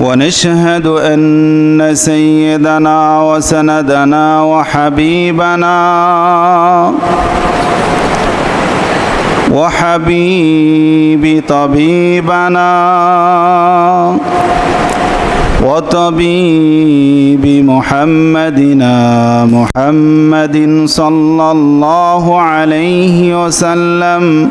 ونشهد أن سيدنا وسندنا وحبيبنا وحبيب طبيبنا وطبيب محمدنا محمد صلى الله عليه وسلم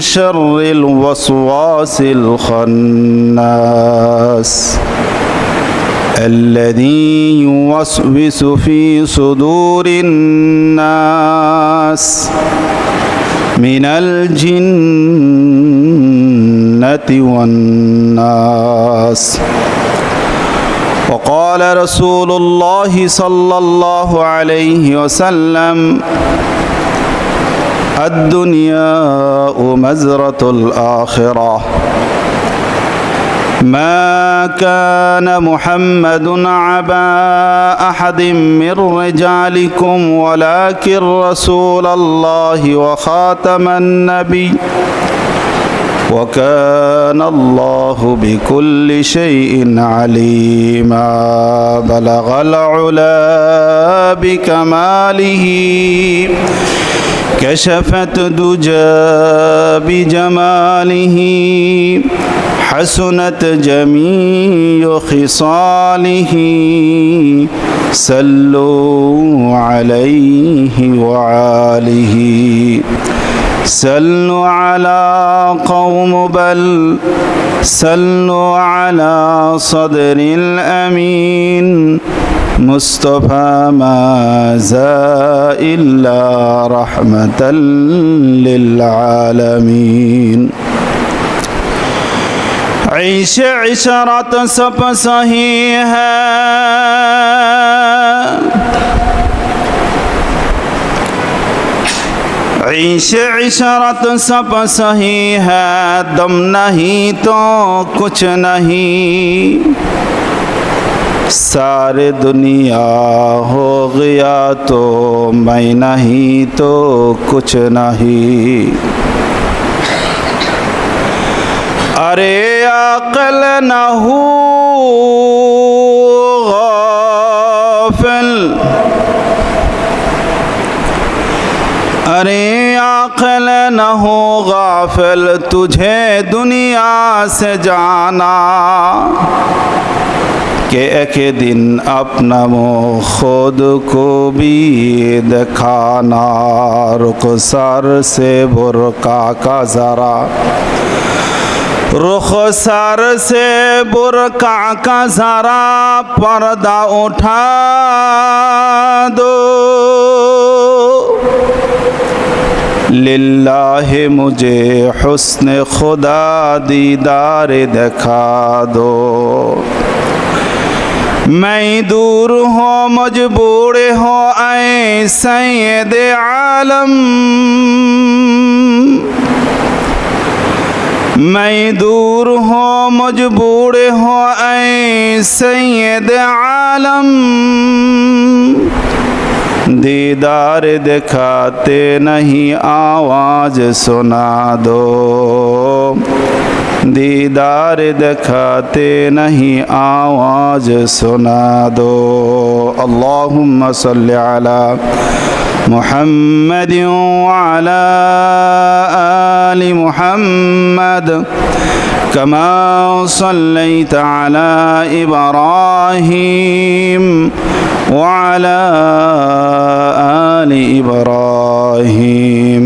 شر الوسواس الخناس الذي يوسوس في صدور الناس من الجنة والناس. وقال رسول الله صلى الله عليه وسلم الدنيا مزرة الآخرة. ما كان محمد عبا أحد من رجالكم ولكن رسول الله وخاتم النبي. وكان الله بكل شيء عليما. بلغ العلا بكماله. كشفت دجى بجماله حسنت جميع خصاله. سلوا عليه وعاله سلوا على قوم بل سلوا على صدر الأمين. مصطفى ما زا إلا رحمة للعالمين. عيش عشرة سب صحيحة. عيش عشرة سب صحیح دم نہیں تو کچھ نہیں سارے دنیا ہو گیا تو میں نہیں تو کچھ نہیں۔ ارے عقل نہ ہو، غافل۔ ارے عقل نہ ہو، غافل، تجھے دنیا سے جانا۔ کہ ایک دن اپنا مو خود کو بھی دکھانا رخ سر سے برکا کا ذرا رخ سر سے برکا کا ذرا پردہ اٹھا دو লিল্লাহ মুঝে حسن خدا دیدار دکھا دو दूर हो मजबूर हो ऐ सैद आलम। दूर हो मजबूर हो ऐ सैद आलम। दीदार दिखाते नहीं आवाज सुना दो दीदार दिखाते नहीं आवाज सुना दो अल्लाहुम्म सल्लि अला محمد وعلى آل محمد كما صليت على إبراهيم وعلى آل إبراهيم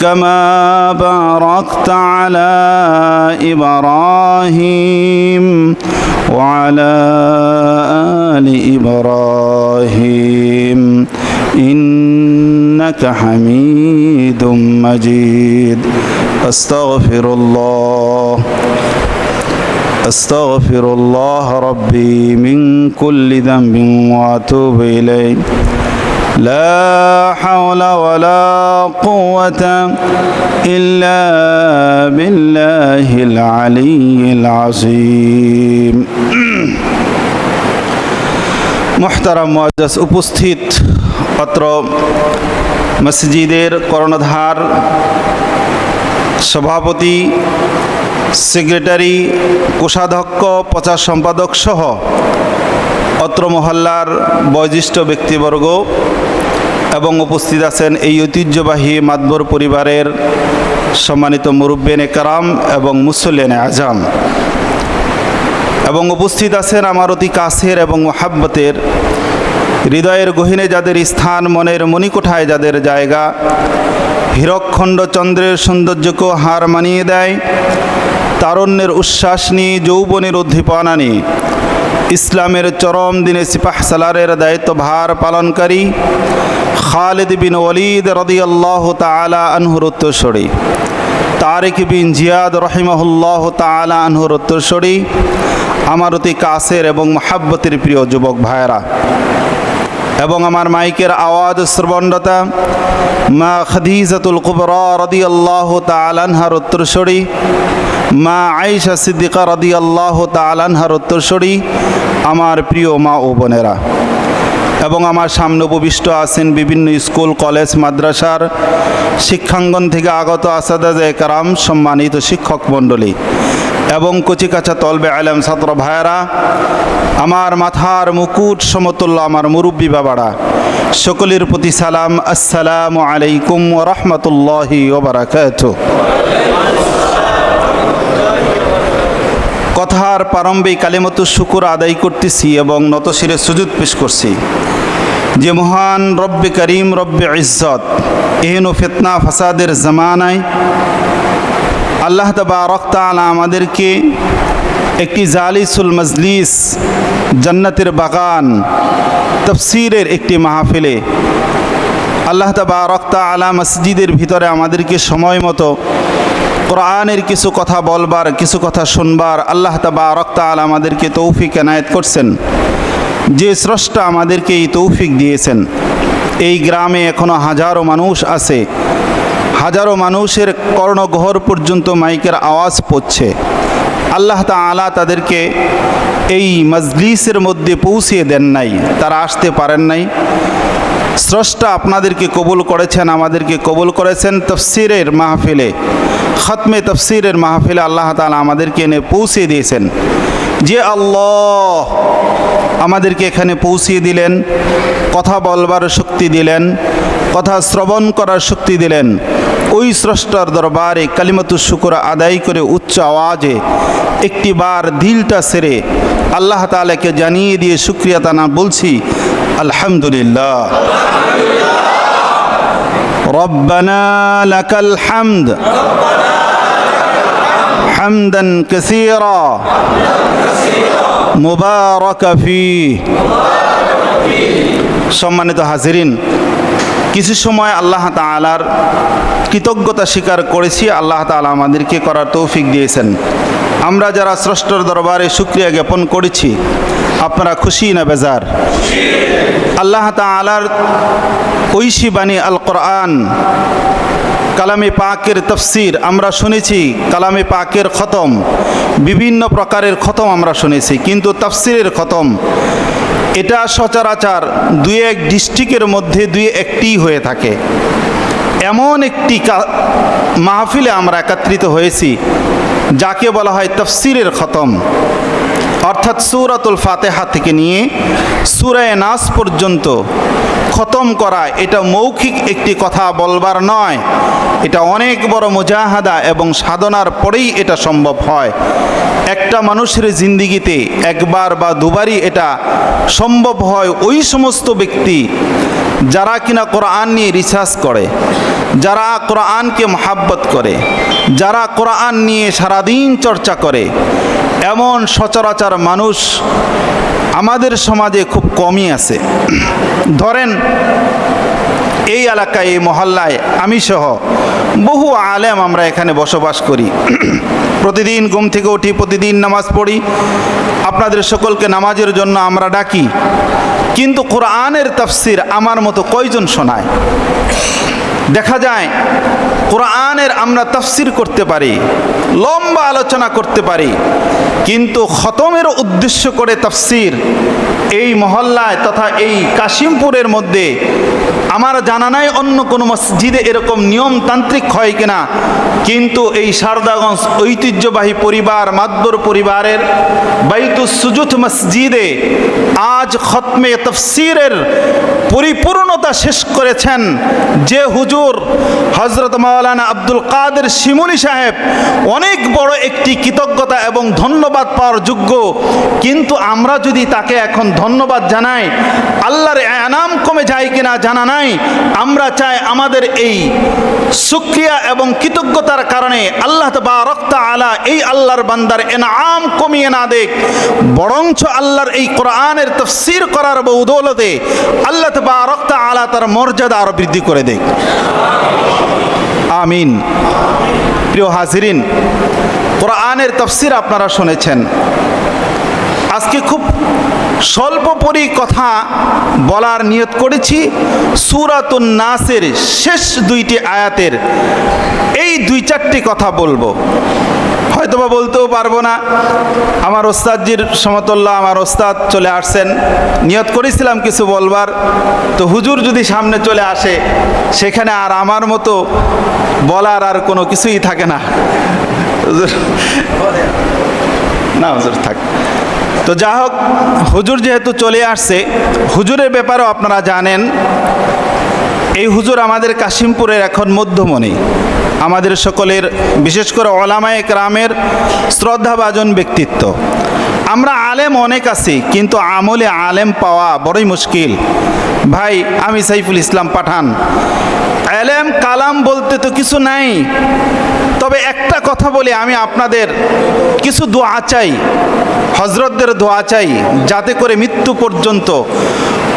كما باركت على إبراهيم وعلى آل إبراهيم. إنك حميد مجيد. أستغفر الله. أستغفر الله ربي من كل ذنب وأتوب إليه. لا حول ولا قوة إلا بالله العلي العظيم محترم معزز উপস্থিত অত্র মসজিদের কর্ণধার, সভাপতি, সেক্রেটারি, কোষাধ্যক্ষ, প্রচার সম্পাদক সহ অত্র মহল্লার বয়োজ্যেষ্ঠ ব্যক্তিবর্গ এবং উপস্থিত আছেন এই ঐতিহ্যবাহী মাতবর পরিবারের সম্মানিত মুরব্বেন একরাম এবং মুসল্লেন আজাম এবং উপস্থিত আছেন আমার অতি কাছের এবং মোহাব্বতের, হৃদয়ের গহিনে যাদের স্থান, মনের মণিকোঠায় যাদের জায়গা, হীরকখণ্ড চন্দ্রের সৌন্দর্যকেও হার মানিয়ে দেয়, তারণ্যের উচ্ছ্বাস নিয়ে যৌবনের উদ্দীপনা নিয়ে, ইসলামের চরম দিনে সিপাহ সালারের দায়িত্ব ভার পালনকারী খালিদ বিন ওলিদ রদি রদিয়াল্লাহ তালা আনহুর উত্তরস্বরী। তারেক বিন জিয়াদ রহিমহুল্লাহ তালা আনহুর উত্তরস্বরী। আমার অতি কাছের এবং মহাব্বতের প্রিয় যুবক ভাইয়েরা, এবং আমার মাইকের আওয়াজ শ্রবণরতা মা খাদিজাতুল কুবরা রদি আল্লাহ তালানহার উত্তরস্বরী, মা আয়েশা সিদ্দিকা রদি আল্লাহ তালানহার উত্তরস্বরী, আমার প্রিয় মা ও বোনেরা। এবং আমার সামনে উপবিষ্ট আছেন বিভিন্ন স্কুল, কলেজ, মাদ্রাসার শিক্ষাঙ্গন থেকে আগত আসাদাজ কারাম সম্মানিত শিক্ষক মণ্ডলী এবং কচিকাচা তলবে আলম ছাত্র ভাইয়েরা, আমার মাথার মুকুট সমতুল্য আমার মুরব্বী বাবারা, সকলের প্রতি সালাম, আসসালাম আলাইকুম রহমতুল্লাহি ওবরাকাত কথার প্রারম্ভে কালিমতো শুকুর আদায় করতেছি এবং নতশিরে সুযোগ পেশ করছি। যে মহান রব্বে করিম, রব্বে ইজ্জত, এহেন ও ফেতনা ফাসাদের জামানায় আল্লাহ রক্তালা আমাদেরকে একটি জালিসুল মজলিস, জান্নাতের বাগান, তফসিরের একটি মাহফিলে আল্লাহ রক্তা আলা মসজিদের ভিতরে আমাদেরকে সময় মতো কোরআনের কিছু কথা বলবার, কিছু কথা শুনবার আল্লাহ রক্তা আলা আমাদেরকে তৌফিক এনায়েত করছেন। যে স্রষ্টা আমাদেরকে এই তৌফিক দিয়েছেন। এই গ্রামে এখনও হাজারো মানুষ আছে। হাজারো মানুষের কর্ণগহর পর্যন্ত মাইকের আওয়াজ পড়ছে। আল্লাহ তালা তাদেরকে এই মজলিসের মধ্যে পৌঁছিয়ে দেন নাই, তারা আসতে পারেন নাই। স্রষ্টা আপনাদেরকে কবুল করেছেন, আমাদেরকে কবুল করেছেন তফসিরের মাহফিলে। খতমে তফসিরের মাহফিলে আল্লাহ তালা আমাদেরকে এনে পৌঁছে দিয়েছেন। যে আল্লাহ আমাদেরকে এখানে পৌঁছিয়ে দিলেন, কথা বলবার শক্তি দিলেন, কথা শ্রবণ করার শক্তি দিলেন। ওই স্রষ্টার দরবারে কালিমাতু শুকুর আদায় করে উচ্চ আওয়াজে একটি বার দিলটা সেরে আল্লাহ তালাকে জানিয়ে দিয়ে সুক্রিয়া তানা বলছি, আলহামদুলিল্লাহ। রব্বানা লাকাল হামদ। রব্বানা حمدا كثيرا মুবারক ফি সম্মানিত হাজিরিন কিছু সময় আল্লাহ তালার কৃতজ্ঞতা স্বীকার করেছি আল্লাহ তালা আমাদেরকে করার তৌফিক দিয়েছেন আমরা যারা স্রষ্টার দরবারে সুক্রিয়া জ্ঞাপন করেছি আপনারা খুশি না বেজার আল্লাহ তালার ঐশী বাণী আল কোরআন কালামে পাকের তফসির আমরা শুনেছি, কালামে পাকের খতম। বিভিন্ন প্রকারের খতম আমরা শুনেছি, কিন্তু তফসিরের খতম, এটা সচরাচর দুই এক ডিস্ট্রিক্টের মধ্যে দুই একটি হয়ে থাকে। এমন একটি মাহফিলে আমরা একত্রিত হয়েছি, যাকে বলা হয় তফসিরের খতম। অর্থাৎ সুরাতুল ফাতেহা থেকে নিয়ে সুরায় নাস পর্যন্ত খতম করা এটা মৌখিক একটি কথা বলবার নয়। এটা অনেক বড় মুজাহাদা এবং সাধনার পরেই এটা সম্ভব হয়। একটা মানুষের জিন্দিগিতে একবার বা দুবারই এটা সম্ভব হয় ওই সমস্ত ব্যক্তি যারা কিনা কোরআন নিয়ে রিসার্চ করে, যারা কোরআনকে মহাব্বত করে যারা কোরআন নিয়ে সারাদিন চর্চা করে, এমন সচরাচর মানুষ আমাদের সমাজে খুব কমই আছে। ধরেন, এই এলাকায়, এই মহল্লায় আমি সহ বহু আলেম আমরা এখানে বসবাস করি। প্রতিদিন ঘুম থেকে উঠি, প্রতিদিন নামাজ পড়ি। আপনাদের সকলকে নামাজের জন্য আমরা ডাকি। কিন্তু কোরআনের তাফসির আমার মতো কয়জন শোনায়? দেখা যায়, কোরআনের আমরা তাফসির করতে পারি, লম্বা আলোচনা করতে পারি, কিন্তু খতমের উদ্দেশ্য করে তাফসির এই মহল্লায় তথা এই কাশিমপুরের মধ্যে আমার জানা নাই অন্য কোনো মসজিদে এরকম নিয়মতান্ত্রিক হয় কিনা, কিন্তু এই সারদাগঞ্জ ঐতিহ্যবাহী পরিবার মাদ্দর পরিবারের বাইতুস সুজুত মসজিদে আজ খতমে তফসিরের পরিপূর্ণতা শেষ করেছেন যে হুজুর হজরত মাওলানা আব্দুল কাদের শিমুনি সাহেব অনেক বড় একটি কৃতজ্ঞতা এবং ধন্যবাদ পাওয়ার যোগ্য। কিন্তু আমরা যদি তাকে এখন ধন্যবাদ জানাই, আল্লাহর এনাম কমে যায় কিনা জানা নাই, আমরা চাই আমাদের এই সুক্রিয়া এবং কৃতজ্ঞতার কারণে আল্লাহ বা রক্ত আলা এই আল্লাহর বান্দার এনাম কমিয়ে না দেখ বরঞ্চ আল্লাহর এই কোরআনের তফসির করার বৌদৌলতে আল্লাহ বা রক্ত আলা তার মর্যাদা আরও বৃদ্ধি করে দেখ আমিন। প্রিয় হাজিরিন, কোরআনের তফসির আপনারা শুনেছেন। আজকে খুব স্বল্প পরি কথা বলার নিয়ত করেছি। সুরাতুন নাসের শেষ দুইটি আয়াতের এই দুই চারটি কথা বলব। হয়তোবা বলতেও পারব না। আমার ওস্তাদজির সমতুল্লাহ আমার ওস্তাদ চলে আসছেন। নিয়ত করেছিলাম কিছু বলবার। তো হুজুর যদি সামনে চলে আসে, সেখানে আর আমার মতো বলার আর কোনো কিছুই থাকে না। না হুজুর, থাক। তো যা হোক, হুজুর যেহেতু চলে আসছে, হুজুরের ব্যাপারেও আপনারা জানেন। এই হুজুর আমাদের কাশিমপুরের এখন মধ্যমণি। আমাদের সকলের, বিশেষ করে ওলামায়ে গ্রামের শ্রদ্ধাভাজন ব্যক্তিত্ব। আমরা আলেম অনেক আছি, কিন্তু আমলে আলেম পাওয়া বড়ই মুশকিল। ভাই, আমি সাইফুল ইসলাম পাঠান। আলেম কালাম বলতে তো কিছু নাই। তবে একটা কথা বলি, আমি আপনাদের কিছু দোয়া চাই। হজরতদের দোয়া চাই, যাতে করে মৃত্যু পর্যন্ত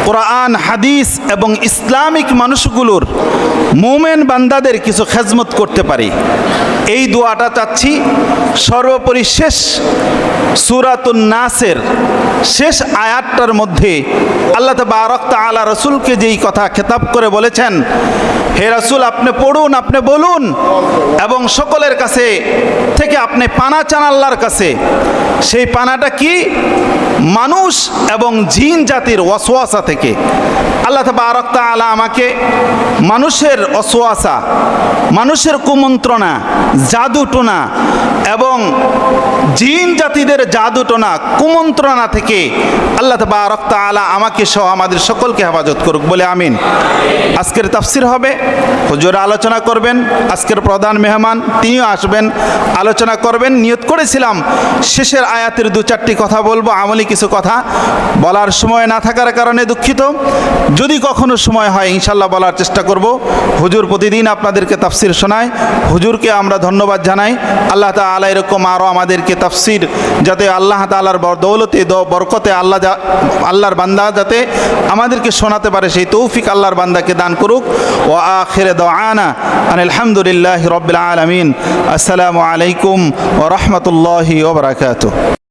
কোরআন, হাদিস এবং ইসলামিক মানুষগুলোর মোমেন বান্দাদের কিছু খেজমত করতে পারি। এই দোয়াটা চাচ্ছি সর্বোপরি শেষ সুরাতুন নাসের শেষ আয়াতটার মধ্যে আল্লাহ বারক আলা রসুলকে যেই কথা খেতাব করে বলেছেন, হে রসুল, আপনি পড়ুন, আপনি বলুন এবং সকলের কাছে থেকে আপনি পানা চান আল্লাহর কাছে। সেই পানাটা কি? মানুষ এবং জিন জাতির ওয়াসওয়াসা থেকে। আল্লাহ বারক আলা আমাকে মানুষের অসোয়াসা মানুষের কুমন্ত্রণা, জাদুটোনা এবং জিন জাতিদের জাদুটোনা, কুমন্ত্রণা থেকে আল্লাহ বারক আলা আমাকে সহ আমাদের সকলকে হেফাজত করুক বলে আমিন। আজকের তাফসির হবে, হুজুর আলোচনা করবেন, আজকের প্রধান মেহমান তিনিও আসবেন, আলোচনা করবেন। নিয়ত করেছিলাম, শেষের আয়াতের দু চারটি কথা বলব আমলি কিছু কথা বলার সময় না থাকার কারণে দুঃখিত। যদি কখনো সময় হয় ইনশাল্লাহ বলার চেষ্টা করব। হুজুর প্রতিদিন আপনাদেরকে তাফসির শোনায়। হুজুরকে আমরা ধন্যবাদ জানাই। আল্লাহ তালা এরকম আরও আমাদেরকে তাফসির যাতে আল্লাহ তালার দৌলতে, দ- বরকতে আল্লাহ আল্লাহর বান্দা যাতে আমাদেরকে শোনাতে পারে, সেই তৌফিক আল্লাহর বান্দাকে দান করুক। ও আখের দানা আলহামদুলিল্লাহ রবিল আলমিন। আসসালামু আলাইকুম ও রহমতুল্লাহি ওবরাকাত